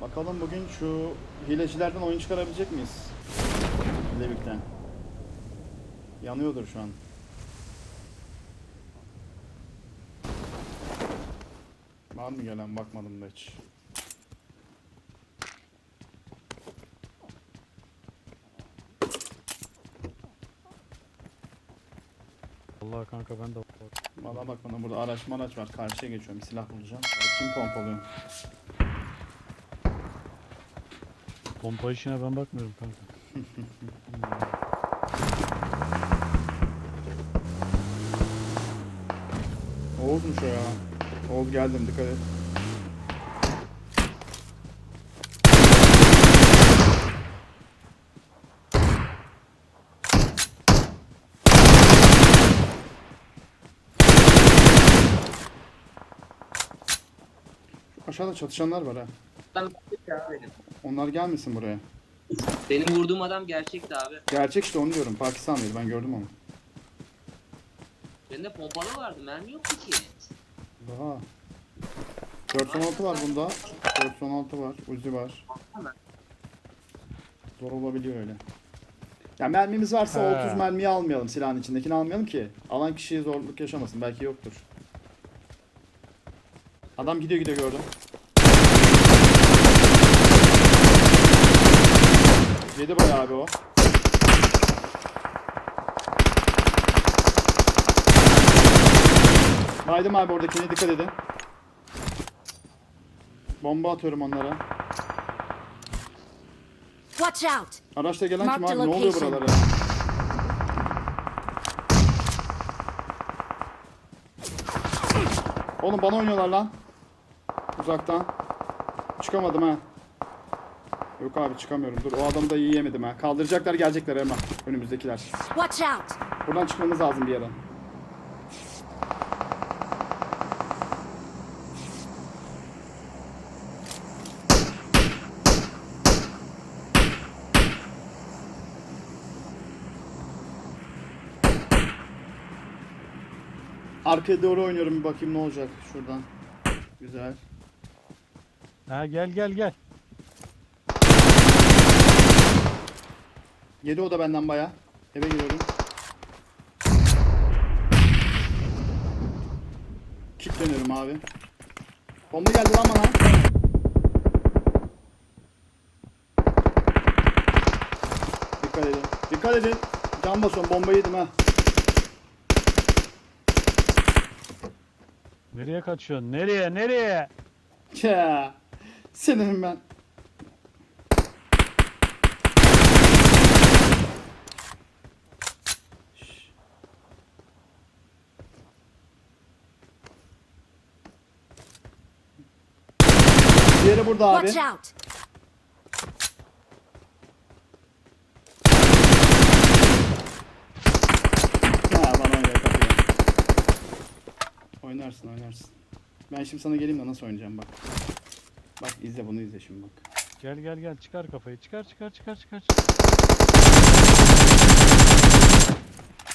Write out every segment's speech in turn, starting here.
Bakalım bugün şu hilecilerden oyun çıkarabilecek miyiz? Levik'ten. Yanıyordur şu an. Var mı gelen bakmadım da hiç. Allah kanka ben de Valla bak bana burada araç maraç var. Karşıya geçiyorum. Bir silah bulacağım. Kim pompalıyorum? pompa işine ben bakmıyorum kanka. Oğuz'muş o ya. Oğuz geldim dikkat et. Aşağıda çatışanlar var ha. Adam abi benim. Onlar gelmesin buraya. Benim vurduğum adam gerçekti abi. Gerçek işte onu diyorum. Pakistanlıydı ben gördüm onu. Bende pompalı vardı. Mermi yoktu ki. Daha. 416 var bunda. 416 var. Uzi var. Zor olabiliyor öyle. Ya mermimiz varsa He. 30 mermiyi almayalım silahın içindekini almayalım ki. Alan kişiye zorluk yaşamasın. Belki yoktur. Adam gidiyor gidiyor gördüm. Yedi bayağı abi o. Baydım abi oradakine dikkat edin. Bomba atıyorum onlara. Watch out! Araçla gelen kim Mark the abi? Ne oluyor buralara? Oğlum bana oynuyorlar lan. Uzaktan. Çıkamadım ha. Yok abi çıkamıyorum. Dur o adamı da iyi yemedim ha. Kaldıracaklar gelecekler hemen. Önümüzdekiler. Watch out! Buradan çıkmamız lazım bir yere. Arkaya doğru oynuyorum bir bakayım ne olacak şuradan. Güzel. Ha gel gel gel. Yedi o da benden baya. Eve giriyorum. Kilitleniyorum abi. Bomba geldi lan bana. Dikkat edin. Dikkat edin. Can basıyorum. Bomba yedim ha. Nereye kaçıyorsun? Nereye nereye? Ya. Senin ben. Diğeri burada abi. Watch out! Ha bana oynuyor kapıyı. Oynarsın oynarsın. Ben şimdi sana geleyim de nasıl oynayacağım bak. Bak izle bunu izle şimdi bak. Gel gel gel çıkar kafayı çıkar çıkar çıkar çıkar.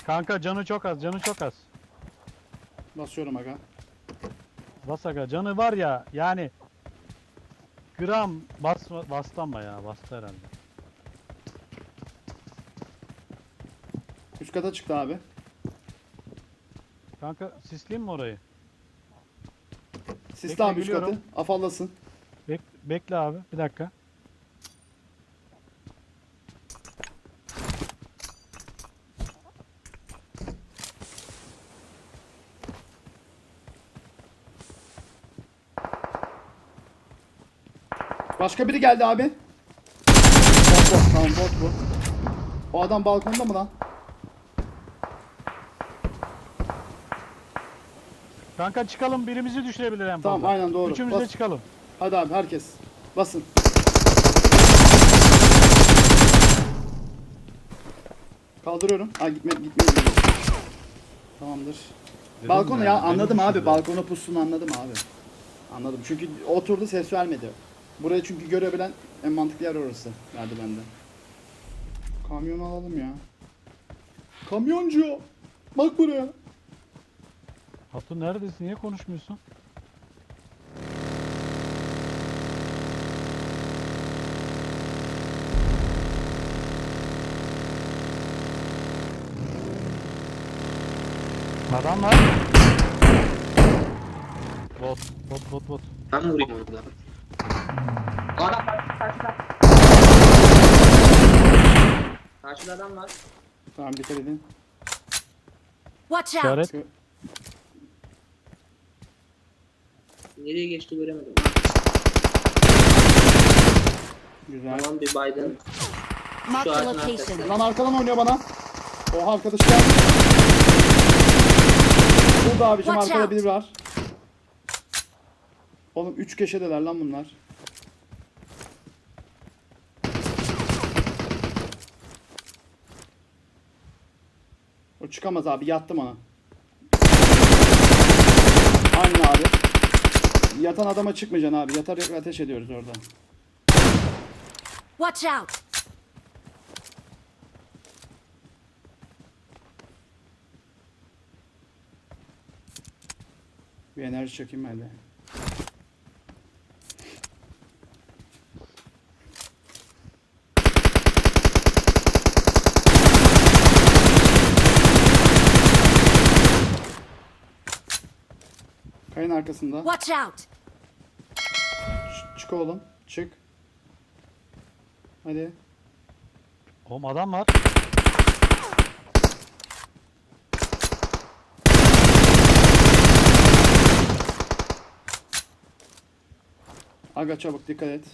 Kanka canı çok az canı çok az. Basıyorum aga. Bas aga canı var ya yani gram bas baslanma ya bastı herhalde. Üst kata çıktı abi. Kanka sisleyeyim mi orayı? Sisli Bekle, abi üst geliyorum. katı. Afallasın. Bek bekle abi bir dakika. Başka biri geldi abi. Bot bot tamam bot bu. O adam balkonda mı lan? Kanka çıkalım birimizi düşürebilir en fazla. Tamam, aynen doğru. Üçümüz de Bas. çıkalım. Hadi abi herkes. Basın. Kaldırıyorum. Ha gitme gitme. Tamamdır. Dedim Balkona ya anladım abi. Balkona pussun anladım abi. Anladım. Çünkü oturdu ses vermedi. Burayı çünkü görebilen en mantıklı yer orası. Merdivende. Kamyon alalım ya. Kamyoncu. Bak buraya. Hatun neredesin? Niye konuşmuyorsun? Adam var. Bot, bot, bot, bot. Ben vurayım orada. Adam var. Karşıda. Karşıda adam var. Tamam dikkat edin. Watch out! İşaret. Nereye geçti göremedim. Güzel. Tamam bir Biden. Mark Şu the ağacın location. Lan arkadan oynuyor bana. Oha arkadaş geldi. Burada abicim Watch arkada out. biri var. Oğlum 3 köşedeler lan bunlar. O çıkamaz abi yattım ona. Aynen abi. Yatan adama çıkmayacaksın abi. Yatarak ateş ediyoruz orada. Watch out! Bir enerji çekeyim ben de. Kayın arkasında. Watch out! Ç- çık oğlum. Çık. Hadi. Oğlum adam var. Aga çabuk dikkat et.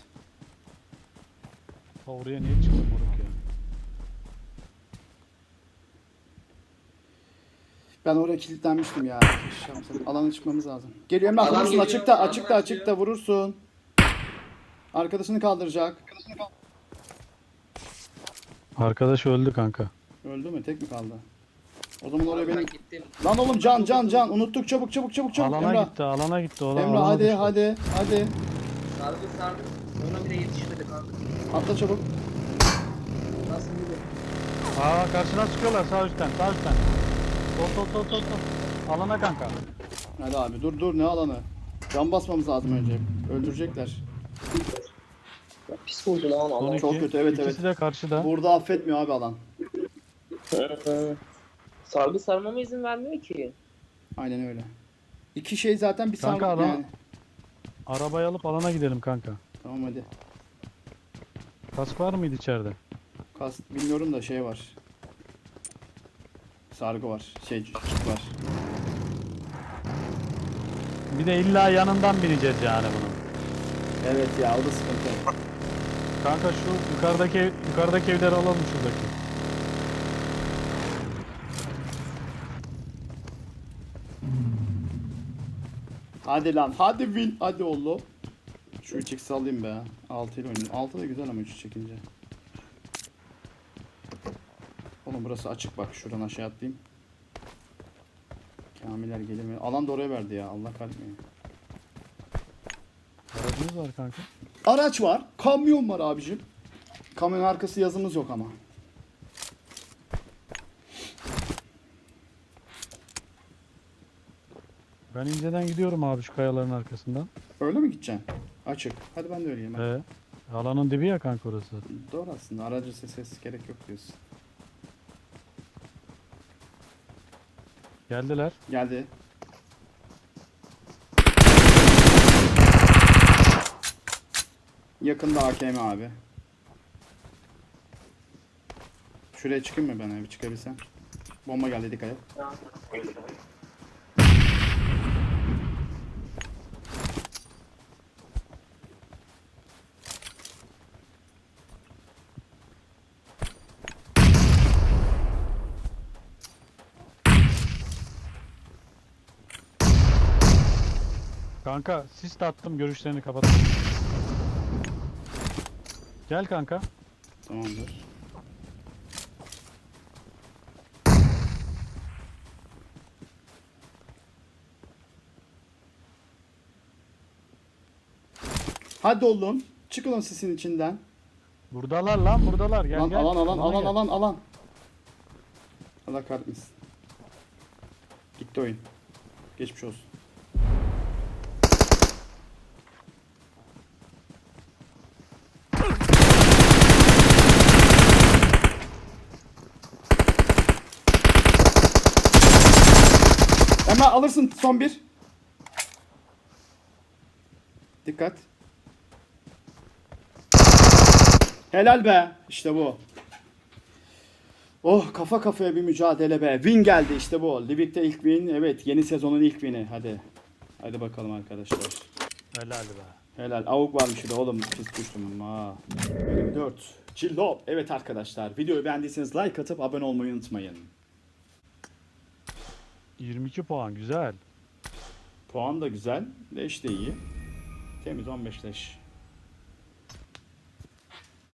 Ha, Oraya niye çıktın moruk ya? Ben oraya kilitlenmiştim ya. Şamsın. Alana çıkmamız lazım. Geliyor Emrah vurursun. geliyor, Açıkta, adam açıkta, açıkta vurursun. Arkadaşını kaldıracak. Arkadaş öldü kanka. Öldü mü? Tek mi kaldı? O zaman oraya Ben benim... gittim. Lan oğlum can can can. Unuttuk çabuk çabuk çabuk çabuk. alana Emrah. gitti, alana gitti. Olan, Emrah alana hadi düştü. hadi hadi. Sardı sardı. Ona bile yetişmedi kanka. Atla çabuk. Nasıl bir Aa karşına çıkıyorlar sağ üstten, sağ üstten. Sol sol sol sol sol. Alana kanka. Hadi abi dur dur ne alanı. Can basmamız lazım önce. Öldürecekler. Pis vurdu lan Son Allah. iki. Çok kötü, evet, İkisi evet. de karşıda. Burada affetmiyor abi alan. Sargı sarmama izin vermiyor ki. Aynen öyle. İki şey zaten bir Kanka sargı alan- yani. Arabayı alıp alana gidelim kanka. Tamam hadi. Kask var mıydı içeride? Kas bilmiyorum da şey var. Sargı var. Şey kit var. Bir de illa yanından bineceğiz yani bunun. Evet ya o da sıkıntı. Kanka şu yukarıdaki ev- yukarıdaki evleri alalım şuradaki. Hadi lan hadi win hadi oğlum. Şu 3x alayım be. 6 ile oynayayım. 6 da güzel ama 3 çekince. Oğlum burası açık bak şuradan aşağı atlayayım. Kamiler mi? Alan da oraya verdi ya Allah kahretmeyin. Aracımız var kanka. Araç var. Kamyon var abicim. Kamyon arkası yazımız yok ama. Ben inceden gidiyorum abi şu kayaların arkasından. Öyle mi gideceksin? Açık. Hadi ben de öyleyim. Ee, alanın dibi ya kanka orası. Doğru aslında. Aracı ses, ses gerek yok diyorsun. Geldiler. Geldi. Yakında AKM abi. Şuraya çıkayım mı ben abi çıkabilsem? Bomba geldi dikkat et. Kanka sis de attım görüşlerini kapattım. Gel kanka. Tamamdır. Hadi oğlum. Çıkın o sisin içinden. Buradalar lan buradalar. Gel Lan gel. alan alan alan gel. alan alan. Allah kahretmesin. Gitti oyun. Geçmiş olsun. Hemen alırsın son bir. Dikkat. Helal be. İşte bu. Oh kafa kafaya bir mücadele be. Win geldi işte bu. Livik'te ilk win. Evet yeni sezonun ilk win'i. Hadi. Hadi bakalım arkadaşlar. Helal be. Helal. Avuk varmış şurada oğlum. Pis düştüm. Ha. 24. Cillop. Evet arkadaşlar. Videoyu beğendiyseniz like atıp abone olmayı unutmayın. 22 puan güzel. Puan da güzel. Leş de iyi. Temiz 15 leş.